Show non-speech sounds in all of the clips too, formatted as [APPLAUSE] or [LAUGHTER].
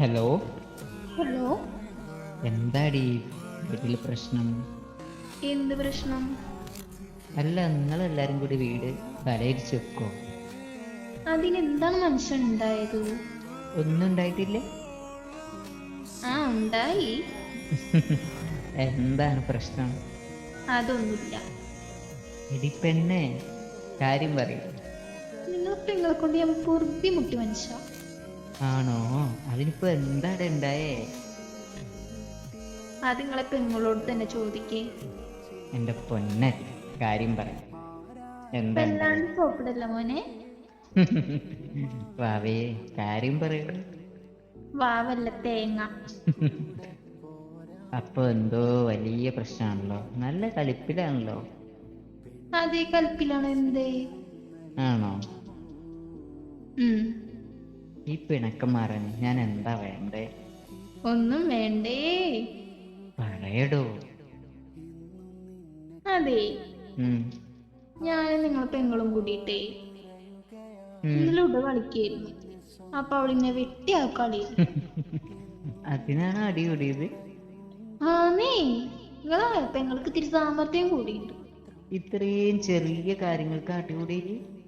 Hello hello എന്താടി വീട്ടിൽ പ്രശ്നം? എന്ത് പ്രശ്നം? അല്ല നിങ്ങൾ എല്ലാരും കൂടി വീട് തലയിരിച്ച് വെക്കോ. അതിനെന്താണ് മനുഷ്യൻ ഉണ്ടായത്? ഒന്നും ഉണ്ടായിട്ടില്ലേ. ആ ഉണ്ടായി. [LAUGHS] എന്താണ് പ്രശ്നം? അതൊന്നുമില്ല. എടി പെണ്ണെ കാര്യം പറയൂ. നിങ്ങൾ പെങ്ങളെ കൊണ്ട് ഞാൻ പൊറുതി മുട്ടി മനുഷ്യ. ആണോ? അതിനിപ്പോ എന്താണ് ഉണ്ടായേ? അത് നിങ്ങളെ പെങ്ങളോട് തന്നെ ചോദിക്കേ. എന്റെ പൊന്നെ കാര്യം എന്താ സോപ്പിടല്ല മോനെ? വാവേ കാര്യം പറയൂ വാവല്ല തേങ്ങ. അപ്പൊ എന്തോ വലിയ പ്രശ്നമാണല്ലോ. നല്ല കളിപ്പിലാണല്ലോ അതേ കൽപ്പിലാണ് എന്തേ? ആണോ? ഉം. ഈ പിണക്കം മാറാൻ ഞാൻ എന്താ വേണ്ടേ? ഒന്നും വേണ്ടേ. പറയടോ. അതെ. ഞാൻ ഞാനും നിങ്ങൾ പെങ്ങളും കൂടിയിട്ടേ. ഇതിലൂടെ കളിക്കായിരുന്നു. അപ്പൊ അവളിങ്ങനെ വെട്ടി ആ കളി അതിനാണ് അടി കൂടിയത്. ആന്നേ. നിങ്ങളെ പെങ്ങൾക്ക് ഇത്തിരി സാമർത്ഥ്യം കൂടിയുണ്ട് ഇത്രയും ചെറിയ കാര്യങ്ങൾക്ക് അടി കൂടിയില്ല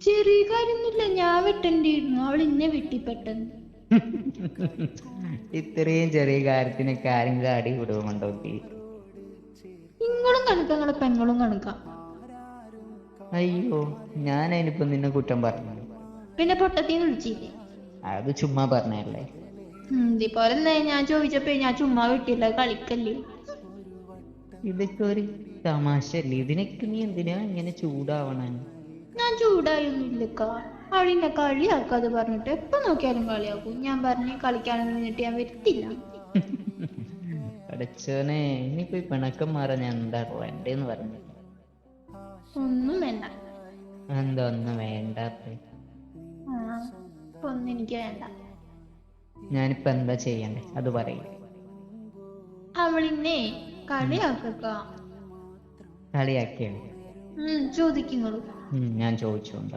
ചെറിയ കാര്യൊന്നുമില്ല ഞാൻ വെട്ടണ്ടിയിരുന്നു. അവൾ ഇന്നെ വെട്ടി പെട്ടെന്ന്. [LAUGHS] ഇത്രയും ചെറിയ കാര്യത്തിനൊക്കെ ആരെങ്കിലും അടി വിടുമുണ്ടോ നിങ്ങളും കണക്ക നിങ്ങളെ പെങ്ങളും കണക്ക. അയ്യോ ഞാൻ അതിനിപ്പോ നിന്നെ കുറ്റം പറഞ്ഞു പിന്നെ പൊട്ടത്തിന്ന് വിളിച്ചില്ലേ? അത് ചുമ്മാ പറഞ്ഞല്ലേ ഉം, ഞാൻ ചോദിച്ചപ്പോ ഞാൻ ചുമ്മാ വിട്ടില്ല കളിക്കല്ലേ. ഇതൊക്കെ ഒരു തമാശ അല്ലേ ഇതിനൊക്കെ നീ എന്തിനാ ഇങ്ങനെ ചൂടാവണേ? ഞാൻ ചൂടായൊന്നുമില്ലക്ക. അവളിന്നെ കളിയാക്കാതെ പറഞ്ഞിട്ട് എപ്പോ നോക്കിയാലും കളിയാക്കും. ഞാൻ പറഞ്ഞ് കളിക്കാനൊന്നും നിന്നിട്ട് ഞാൻ വരുത്തില്ല. അടച്ചോനെ ഇനിയിപ്പോ പിണക്കം മാറാൻ ഞാൻ എന്താ വേണ്ടേന്ന് പറഞ്ഞു? ഒന്നും വേണ്ട. എന്താ ഒന്നും വേണ്ടാത്ത? ഒന്നും എനിക്ക് വേണ്ട. ഞാനിപ്പോ എന്താ ചെയ്യണ്ടേ? അത് പറയും. അവളിന്നെ കളിയാക്കുക കളിയാക്കിയാണ് ഉം, ഞാൻ ചോദിച്ചുണ്ട്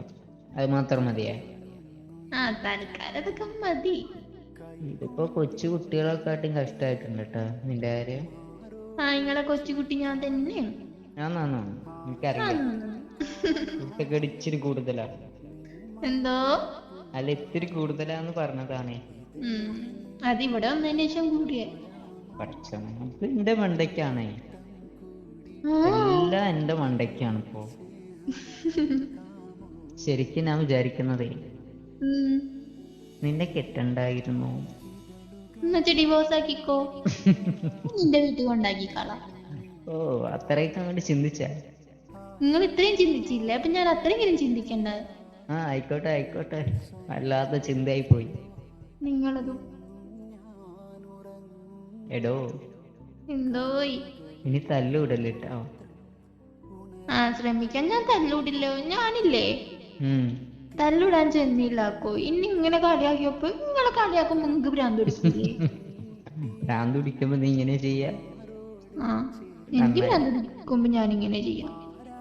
അത് മാത്രം മതിയേ? ആ തൽക്കാലം അതൊക്കെ മതി. ഇതിപ്പോ കൊച്ചു കുട്ടികളെക്കാട്ടും കഷ്ടായിട്ടുണ്ട് കേട്ടോ നിന്റെ കാര്യം. ആ നിങ്ങളെ കൊച്ചുകുട്ടി ഞാൻ തന്നെയാണ് ഞാൻ നന്നാ. എനിക്കറിയാം. കുട്ടിയൊക്കെ ഇച്ചിരി കൂടുതലാണ് എന്തോ? അല്ല ഇത്തിരി കൂടുതലാന്ന് പറഞ്ഞതാണേ. അതിവിടെ വന്നതിന് ശേഷം കൂടിയേ. പഠിച്ചോനെ ഇത് എന്റെ മണ്ടയ്ക്കാണേ. എല്ലാം എന്റെ മണ്ടയ്ക്കാണ് ഇപ്പോ ശരിക്കും ഞാൻ വിചാരിക്കുന്നതേ നിന്നെ കെട്ടണ്ടായിരുന്നു. എന്നുവെച്ച് ഡിവോഴ്സ് ആക്കിക്കോ. നിന്റെ വീട്ടിൽ കൊണ്ടാക്കിക്കളാം ഓ അത്രയൊക്കെ അങ്ങോട്ട് ചിന്തിച്ച? നിങ്ങൾ ഇത്രയും ചിന്തിച്ചില്ല? അപ്പൊ ഞാൻ അത്രയെങ്കിലും ചിന്തിക്കണ്ട? ആ ആയിക്കോട്ടെ ആയിക്കോട്ടെ. വല്ലാത്ത ചിന്തയായി പോയി. നിങ്ങളതും. എടോ. എന്തോയി? ഇനി തല്ലുവിടല്ലോ ആ ശ്രമിക്കാൻ ഞാൻ തല്ലൂടില്ലോ ഞാനില്ലേ? തല്ലൂടാൻ ചെന്നില്ലാക്കോ. ഇനി ഇങ്ങനെ കളിയാക്കിയപ്പോ ഇങ്ങനെ കളിയാക്കുമ്പോ നിങ്ങക്ക് ഭ്രാന്ത് പിടിക്കില്ലേ [LAUGHS] ഭ്രാന്ത് പിടിക്കുമ്പോ നീ ഇങ്ങനെ ചെയ്യാ? ആ എനിക്ക് ഭ്രാന്ത് പിടിക്കുമ്പോ ഞാൻ ഇങ്ങനെ ചെയ്യാം.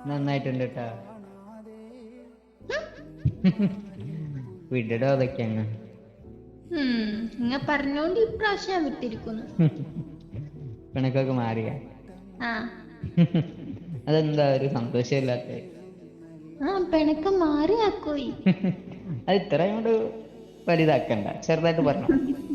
നന്നായിട്ടുണ്ട് കേട്ടാ. വിടടോ അതൊക്കെ അങ്ങ്. ഇങ്ങ പറഞ്ഞോണ്ട് ഇപ്രാവശ്യം വിട്ടിരിക്കുന്നു. [LAUGHS] പിണക്കൊക്കെ മാറിയ. അതെന്താ ഒരു സന്തോഷമില്ലാത്ത? ആ പിണക്കം മാറിയാക്കോയി അത് ഇത്ര അങ്ങോട്ട് വലുതാക്കണ്ട. ചെറുതായിട്ട് പറഞ്ഞു. [LAUGHS]